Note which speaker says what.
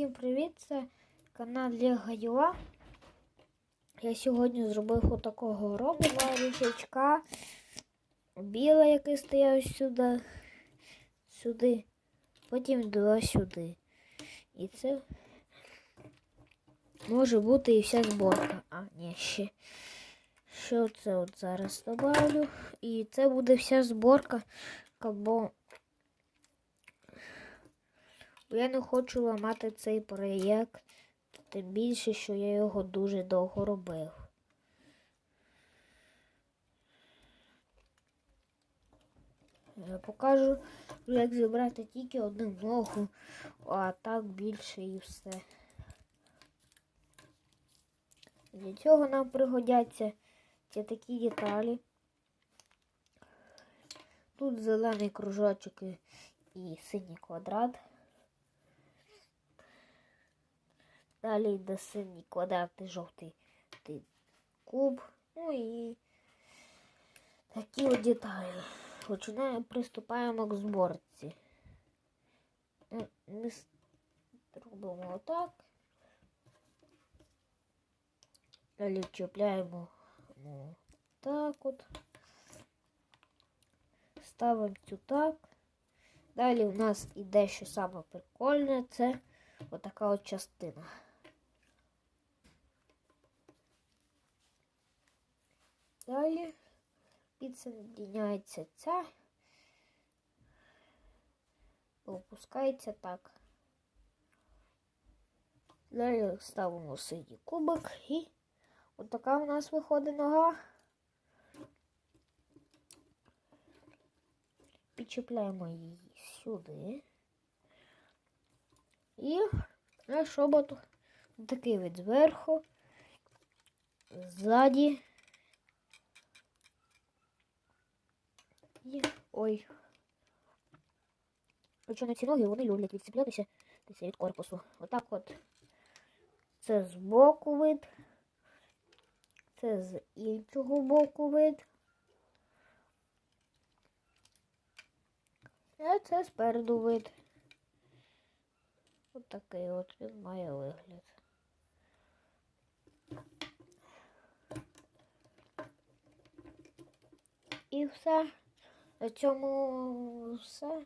Speaker 1: Всім привіт! Це канал Лего Юа. Я сьогодні зробив отакого робила річечка. Біле, який стояв сюди, сюди, потім два сюди. І це може бути і вся зборка. А, ні, ще. Що це от зараз добавлю. І це буде вся зборка, бо Бо я не хочу ламати цей проєкт, тим більше, що я його дуже довго робив. Я покажу, як зібрати тільки одну ногу, а так більше і все. Для цього нам пригодяться ці такі деталі. Тут зелений кружочок і- синій квадрат. Далі йде синій квадратний жовтий куб. Ну і такі от деталі. Починаємо, приступаємо к зборці. Ну, Ми с- робимо отак. Далі чіпляємо ну, так от. Ставимо цю так. Далі у нас іде що саме прикольне, це отака от частина. Далі підсоединяється ця, опускається так. Далі ставимо синій кубик і отака у нас виходить нога. Підчіпляємо її сюди. І наш шобот такий від зверху, ззаді. І... Ой. Причому ці ноги вони люблять відцеплятися від корпусу. Отак от. Це з боку вид. Це з іншого боку вид. А це спереду вид. От такий от він має вигляд. І все. Цьому все.